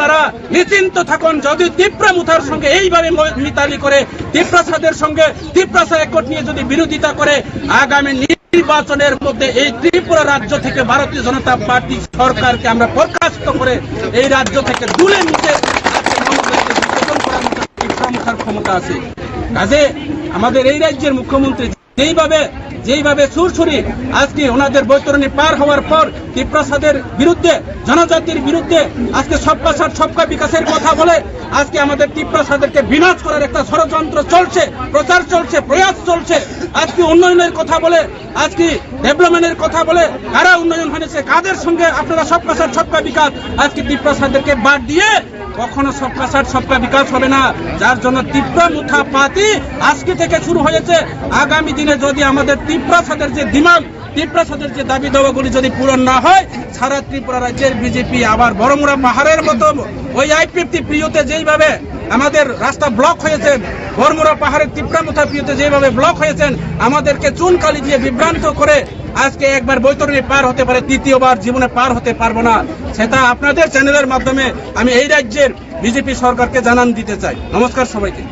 আপনারা নিশ্চিন্ত থাকুন যদি তিপ্রা মুথার সঙ্গে এইভাবে মিতালি করে তিপ্রাসাদের সঙ্গে তিপ্রাসা একট নিয়ে যদি বিরোধিতা করে, আগামী নির্বাচনের মধ্যে এই ত্রিপুরা রাজ্য থেকে ভারতীয় জনতা পার্টি সরকারকে আমরা বরখাস্ত করে এই রাজ্য থেকে তুলে নিতে ক্ষমতা আছে। কাজে আমাদের এই রাজ্যের মুখ্যমন্ত্রী যেইভাবে যেইভাবে সুরসুরি আজকে ওনাদের বৈতরণী পার হওয়ার পর কিপ্রসাদের বিরুদ্ধে, জনজাতির বিরুদ্ধে আজকে সবকা সাথ সবকা বিকাশের কথা বলে আজকে আমাদের কিপ্রসাদেরকে বিনাশ করার একটা ষড়যন্ত্র চলছে, প্রচার চলছে, প্রয়াস চলছে। আজকে উন্নয়নের কথা বলে, আজকে ডেভেলপমেন্টের কথা বলে কারা উন্নয়ন হয়েছে। কাদের সঙ্গে আপনারা সবকা সাথ সবকা বিকাশ? আজকে ত্রিপ্রাসাদেরকে বাদ দিয়ে কখনো সবকা সাথ সবকা বিকাশ হবে না। যার জন্য তীব্র মুথা পাতি আজকে থেকে শুরু হয়েছে। আগামী দিনে যদি আমাদের ত্রিপ্রাসাদের যে ডিমান্ড ত্রিপ্রাসাদের যে দাবি দাওয়াগুলি যদি পূরণ না হয়, সারা ত্রিপুরা রাজ্যের বিজেপি আবার বড়মুড়া পাহাড়ের মতো ওই আইপিএফটি প্রিয়তে যেইভাবে আমাদের রাস্তা ব্লক হয়েছেন বর্মুরা পাহাড়ের তিপ্রা মুথাপিওতে যেভাবে ব্লক হয়েছেন, আমাদেরকে চুনকালি দিয়ে বিভ্রান্ত করে আজকে একবার বৈতরণী পার হতে পারে, তৃতীয়বার জীবনে পার হতে পারব না। সেটা আপনাদের চ্যানেলের মাধ্যমে আমি এই রাজ্যের বিজেপি সরকারকে জানান দিতে চাই। নমস্কার সবাইকে।